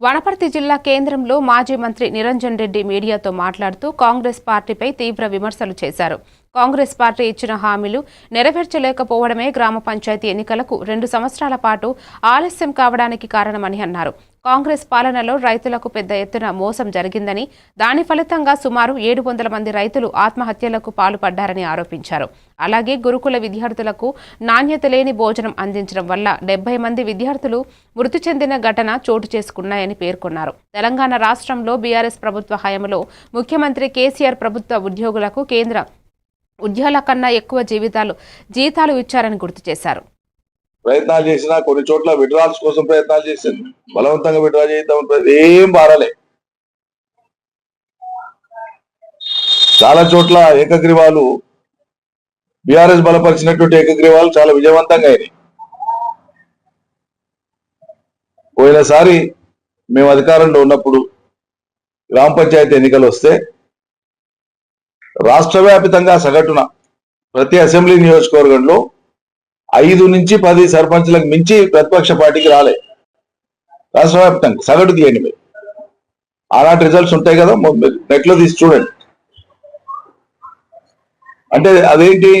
వనపర్తి జిల్లా కేంద్రంలో మాజీ మంత్రి నిరంజన్ రెడ్డి మీడియాతో మాట్లాడుతూ కాంగ్రెస్ పార్టీపై తీవ్ర విమర్శలు చేశారు. కాంగ్రెస్ పార్టీ ఇచ్చిన హామీలు నెరవేర్చలేకపోవడమే గ్రామ పంచాయతీ ఎన్నికలకు రెండు సంవత్సరాల పాటు ఆలస్యం కావడానికి కారణమని అన్నారు. కాంగ్రెస్ పాలనలో రైతులకు పెద్ద ఎత్తున మోసం జరిగిందని దాని ఫలితంగా సుమారు ఏడు వందల మంది రైతులు ఆత్మహత్యలకు పాల్పడ్డారని ఆరోపించారు. అలాగే గురుకుల విద్యార్థులకు నాణ్యత లేని భోజనం అందించడం వల్ల డెబ్బై మంది విద్యార్థులు మృతి చెందిన ఘటన చోటు చేసుకున్నాయని పేర్కొన్నారు. తెలంగాణ రాష్ట్రంలో బీఆర్ఎస్ ప్రభుత్వ హయాంలో ముఖ్యమంత్రి కేసీఆర్ ప్రభుత్వ ఉద్యోగులకు కేంద్ర ఉద్యోగుల కన్నా ఎక్కువ జీవితాలు జీతాలు ఇచ్చారని గుర్తు చేశారు. ప్రయత్నాలు చేసినా కొన్ని చోట్ల విడ్రాల్స్ కోసం ప్రయత్నాలు చేసింది. బలవంతంగా విడ్రా చేద్దాం ఏం బారలే చాలా చోట్ల ఏకగ్రీవాలు బీఆర్ఎస్ బలపరిచినటువంటి ఏకగ్రీవాలు చాలా విజయవంతంగా అయినాయి. పోయినసారి మేము అధికారంలో ఉన్నప్పుడు గ్రామ పంచాయతీ ఎన్నికలు వస్తే రాష్ట్ర వ్యాపితంగా సగటున ప్రతి అసెంబ్లీ నియోజకవర్గంలో ఐదు నుంచి పది సర్పంచ్లకు మించి ప్రతిపక్ష పార్టీకి రాలే. రాష్ట్ర వ్యాప్తంగా సగటు తీయండి మీరు. ఆనాటి రిజల్ట్స్ ఉంటాయి కదా నెట్లో తీసి చూడండి. అంటే అదేంటి?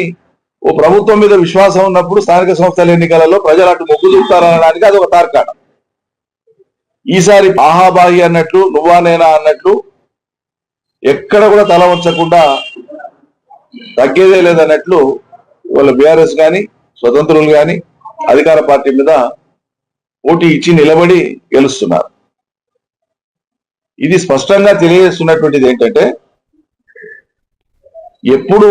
ఓ ప్రభుత్వం మీద విశ్వాసం ఉన్నప్పుడు స్థానిక సంస్థల ఎన్నికలలో ప్రజలు అటు మొగ్గు చూపుతారనడానికి అది ఒక తార్కాణం. ఈసారి ఆహాబాహి అన్నట్లు నువ్వా నేనా అన్నట్లు ఎక్కడ కూడా తల వంచకుండా తగ్గేదే లేదన్నట్లు వాళ్ళ బీఆర్ఎస్ కానీ స్వతంత్రులు కానీ అధికార పార్టీ మీద పోటీ ఇచ్చి నిలబడి గెలుస్తున్నారు. ఇది స్పష్టంగా తెలియజేస్తున్నటువంటిది ఏంటంటే ఎప్పుడు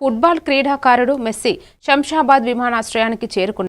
ఫుట్బాల్ క్రీడాకారుడు మెస్సీ శంషాబాద్ విమానాశ్రయానికి చేరుకున్నారు